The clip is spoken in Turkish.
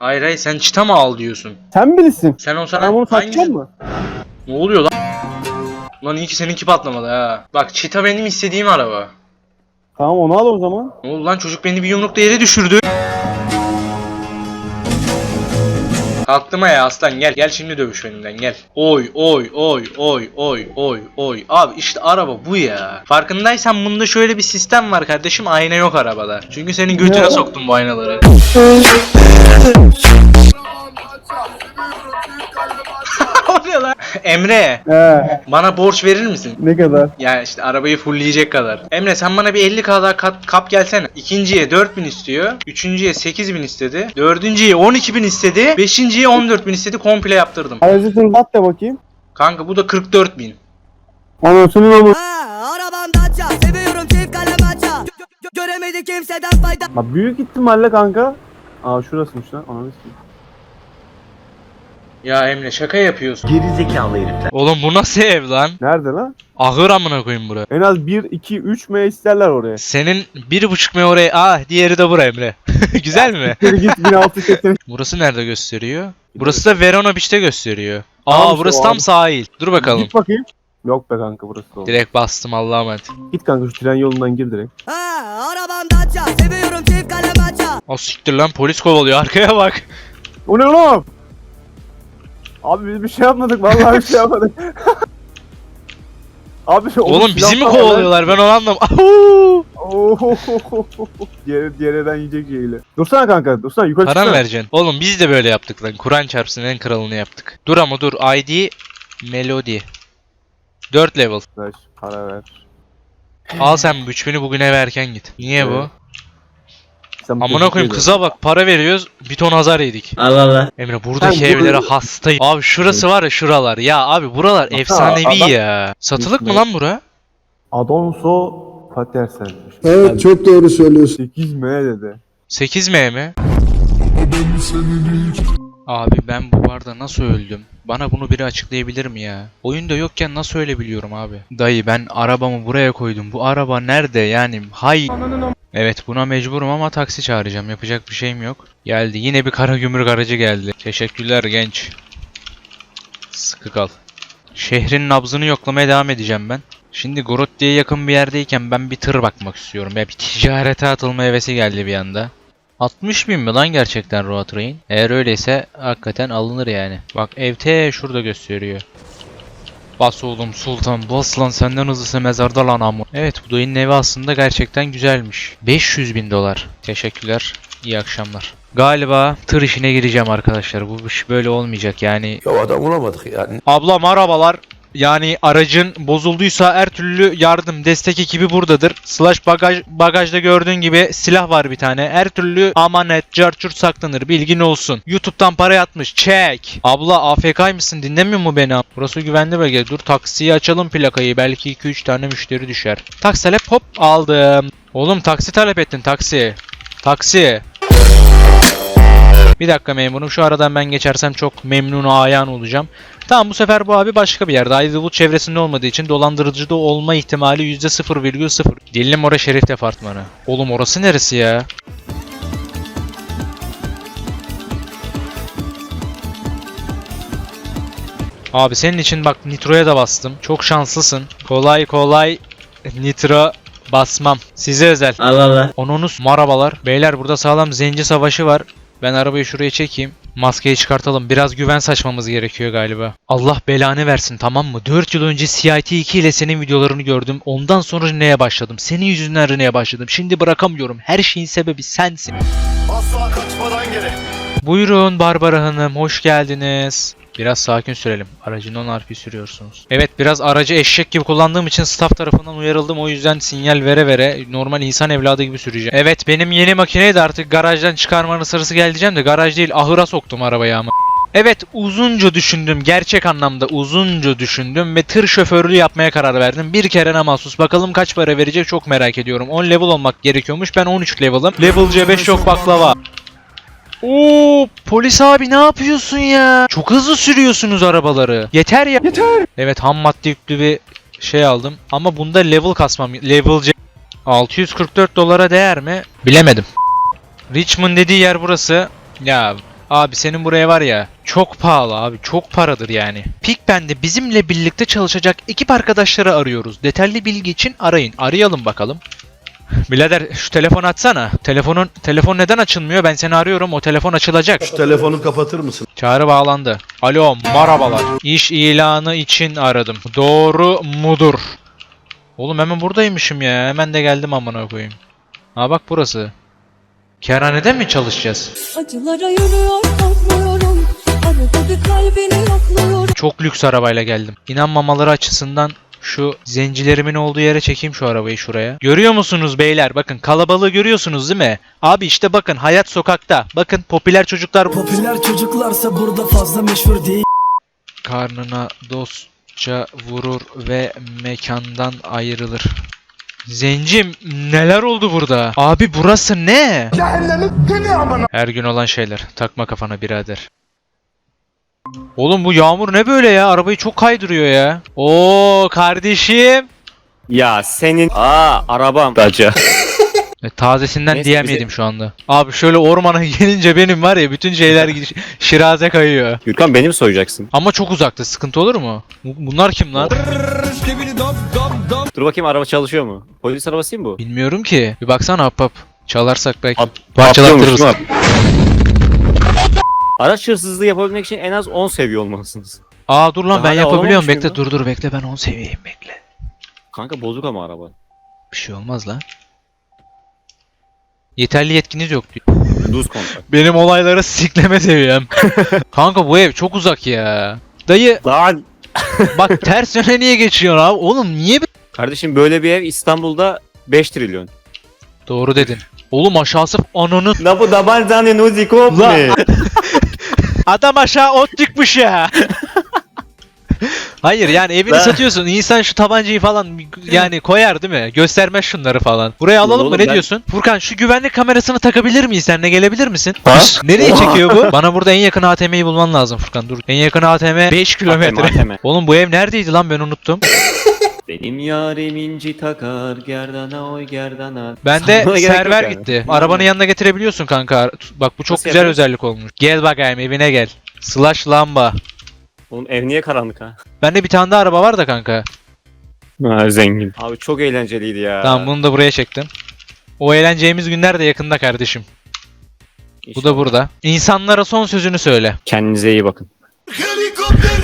Hayır hayır sen çita mı al diyorsun? Sen bilirsin. Sen o Ben bunu satacağım mı? Ne oluyor lan? Lan iyi ki seninki patlamadı ha. Bak çita benim istediğim araba. Tamam onu al o zaman. Ne oldu lan çocuk beni bir yumrukta yere düşürdü. Kalktım ya aslan gel gel şimdi dövüş benimle gel. Oy oy oy oy oy oy oy. Abi işte araba bu ya. Farkındaysan bunda şöyle bir sistem var kardeşim ayna yok arabada. Çünkü senin götüne Ne? soktum bu aynaları. Emre He bana borç verir misin? ne kadar? Ya işte arabayı fullleyecek kadar. Emre sen bana bir 50k daha kat- kap gelsene. İkinciye 4000 istiyor. Üçüncüye 8000 istedi. Dördüncüye 12000 istedi. Beşinciye 14000 istedi. Komple yaptırdım. Aracı tırlat da bakayım. Kanka bu da 44000. Anasının ama. Ha, arabam Dacia Seviyorum çift kalem aça Gö- gö- Göremedi kimseden fayda Ha, büyük ihtimalle kanka. Aa şurasıymış lan. Ananı sikeyim. Ya Emre şaka yapıyorsun. Geri zekalı herifler. Oğlum bu nasıl ev lan? Nerede lan? Ahır amına koyayım bura. En az 1, 2, 3 M isterler oraya. Senin bir buçuk mi oraya? Ah diğeri de bura Emre. Güzel mi? Geri git 1600 kesin. Burası nerede gösteriyor? Burası da Verona Beach'te gösteriyor. Tamam Aa işte burası o tam abi. sahil. Dur bakalım. Git bakayım. Yok be kanka burası oldu. Direkt bastım Allah'a emanet. Git kanka şu tren yolundan gir direkt. Ha, arabam Dacia Seviyorum çift kalem aça O siktir lan polis kovalıyor arkaya bak. O ne lan? Abi biz bir şey yapmadık vallahi bir şey yapmadık. Abi Oğlum bizi mi kovalıyorlar ben onu anlamadım. Diğer, diğerden yiyecek şeyle. Dursana kanka dursana yukarı Para mı çıksana. vereceksin? Oğlum biz de böyle yaptık lan. Kur'an çarpsın en kralını yaptık. Dur ama dur. ID Melody. 4 level. Arkadaş, para ver. Al sen bu 3000'i bugün eve erken git. Niye bu? Sen bu Amına koyayım kıza bak para veriyoruz bir ton azar yedik. Allah Allah. Emre buradaki Sen bu- evlere hastayım. Abi şurası var ya şuralar. Ya abi buralar efsanevi adam- ya. Satılık mı lan bura? Adonso Patersen'miş. Evet çok doğru söylüyorsun. 8 M dedi. 8M mi? Abi ben bu barda nasıl öldüm? Bana bunu biri açıklayabilir mi ya? Oyunda yokken nasıl ölebiliyorum abi? Dayı ben arabamı buraya koydum. Bu araba nerede yani? Hay. Evet buna mecburum ama taksi çağıracağım. Yapacak bir şeyim yok. Geldi. Yine bir kara gümrük aracı geldi. Teşekkürler genç. Sıkı kal. Şehrin nabzını yoklamaya devam edeceğim ben. Şimdi Grotti'ye yakın bir yerdeyken ben bir tır bakmak istiyorum. Ya bir ticarete atılma hevesi geldi bir anda. 60 bin mi lan gerçekten Road Train? Eğer öyleyse hakikaten alınır yani. Bak ev te şurada gösteriyor. Bas oğlum sultan bas lan senden hızlısı mezarda lan amı. Evet bu dayının evi aslında gerçekten güzelmiş. 500 bin dolar. Teşekkürler. İyi akşamlar. Galiba tır işine gireceğim arkadaşlar. Bu iş böyle olmayacak yani. Ya adam bulamadık yani. Abla merhabalar. Yani aracın bozulduysa her türlü yardım, destek ekibi buradadır. Slash bagaj, bagajda gördüğün gibi silah var bir tane. Her türlü amanet, carçurt saklanır. Bilgin olsun. YouTube'dan para yatmış. Çek. Abla AFK mısın? Dinlemiyor mu beni? Burası güvenli bölge. Dur taksiyi açalım plakayı. Belki 2-3 tane müşteri düşer. Taksi talep hop aldım. Oğlum taksi talep ettin taksi. Taksi. Bir dakika memurum şu aradan ben geçersem çok memnun ayan olacağım. Tamam bu sefer bu abi başka bir yerde. Idlewood çevresinde olmadığı için dolandırıcı da olma ihtimali %0,0. Dilim orası şerif departmanı. Oğlum orası neresi ya? Abi senin için bak Nitro'ya da bastım. Çok şanslısın. Kolay kolay Nitro basmam. Size özel. Allah Allah. Onunuz marabalar. Beyler burada sağlam zenci savaşı var. Ben arabayı şuraya çekeyim. Maskeyi çıkartalım. Biraz güven saçmamız gerekiyor galiba. Allah belanı versin tamam mı? 4 yıl önce CIT 2 ile senin videolarını gördüm. Ondan sonra Rene'ye başladım. Senin yüzünden Rene'ye başladım. Şimdi bırakamıyorum. Her şeyin sebebi sensin. Asla kaçmadan geri. Buyurun Barbara Hanım. Hoş geldiniz. Biraz sakin sürelim. Aracın 10 harfi sürüyorsunuz. Evet biraz aracı eşek gibi kullandığım için staff tarafından uyarıldım. O yüzden sinyal vere vere normal insan evladı gibi süreceğim. Evet benim yeni makineyi de artık garajdan çıkarmanın sırası geldi diyeceğim de garaj değil ahıra soktum arabayı ama. Evet uzunca düşündüm. Gerçek anlamda uzunca düşündüm ve tır şoförlüğü yapmaya karar verdim. Bir kere mahsus. Bakalım kaç para verecek çok merak ediyorum. 10 level olmak gerekiyormuş. Ben 13 level'ım. Level C5 yok baklava. Oo polis abi ne yapıyorsun ya? Çok hızlı sürüyorsunuz arabaları. Yeter ya. Yeter. Evet ham madde yüklü bir şey aldım. Ama bunda level kasmam. Level C 644 dolara değer mi? Bilemedim. Richmond dediği yer burası. Ya Abi senin buraya var ya çok pahalı abi çok paradır yani. Pikben'de bizimle birlikte çalışacak ekip arkadaşları arıyoruz. Detaylı bilgi için arayın. Arayalım bakalım. Birader şu telefonu açsana. Telefonun telefon neden açılmıyor? Ben seni arıyorum. O telefon açılacak. Şu telefonu kapatır mısın? Çağrı bağlandı. Alo, merhabalar. İş ilanı için aradım. Doğru mudur? Oğlum hemen buradaymışım ya. Hemen de geldim amına koyayım. Ha bak burası. Kerhanede mi çalışacağız? Acılara yürüyor korkmuyorum Arada bir kalbini yokluyorum Çok lüks arabayla geldim. İnanmamaları açısından şu zencilerimin olduğu yere çekeyim şu arabayı şuraya. Görüyor musunuz beyler? Bakın kalabalığı görüyorsunuz değil mi? Abi işte bakın hayat sokakta. Bakın popüler çocuklar Popüler çocuklarsa burada fazla meşhur değil. karnına dostça vurur ve mekandan ayrılır. Zencim neler oldu burada? Abi burası ne? Her gün olan şeyler. Takma kafana birader. Oğlum bu yağmur ne böyle ya? Arabayı çok kaydırıyor ya. Oo kardeşim. Ya senin... Aa arabam. Dacia. E, tazesinden Neyse, diyemedim bize- şu anda. Abi şöyle ormana gelince benim var ya bütün şeyler gidiş- şiraze kayıyor. Gürkan beni mi soyacaksın? Ama çok uzakta sıkıntı olur mu? Bu- Bunlar kim lan? Dur bakayım araba çalışıyor mu? Polis arabası mı bu? Bilmiyorum ki. Bir baksana hap hap. Çalarsak belki At- parçalattırırız. Değil mi? Araç hırsızlığı yapabilmek için en az 10 seviye olmalısınız. Aa dur lan ben Hala yapabiliyorum. olamamış Bekle dur dur bekle ben 10 seviyeyim bekle. Kanka bozuk ama araba. Bir şey olmaz lan. Yeterli yetkiniz yok diyor. Kontak. Benim olaylara sikleme seviyem. Kanka bu ev çok uzak ya. Dayı Lan! bak ters yöne niye geçiyorsun abi? Oğlum niye? Kardeşim böyle bir ev İstanbul'da 5 trilyon. Doğru dedin. Oğlum aşağısı ananı. La bu tabancanın uzi Lan! Adam aşağı ot dikmiş ya. Hayır yani evini Lan. satıyorsun. İnsan şu tabancayı falan yani koyar değil mi? Göstermez şunları falan. Buraya alalım mı? Ne ben- diyorsun? Furkan şu güvenlik kamerasını takabilir miyiz? Sen de gelebilir misin? Ha? Nereye çekiyor bu? Bana burada en yakın ATM'yi bulman lazım Furkan. Dur. En yakın ATM 5 kilometre. ATM. Oğlum bu ev neredeydi lan ben unuttum. Benim yarim inci takar gerdana oy gerdana. Bende Sana gerek yok server yani. gitti. Arabanın yanına getirebiliyorsun kanka. Bak bu çok Nasıl güzel yapıyoruz? özellik olmuş. Gel bakayım evine gel. Slash lamba. Oğlum ev niye karanlık ha? Bende bir tane daha araba var da kanka. Ha zengin. Abi çok eğlenceliydi ya. Tamam bunu da buraya çektim. O eğleneceğimiz günler de yakında kardeşim. Bu da burada. İnsanlara son sözünü söyle. Kendinize iyi bakın. Helikopter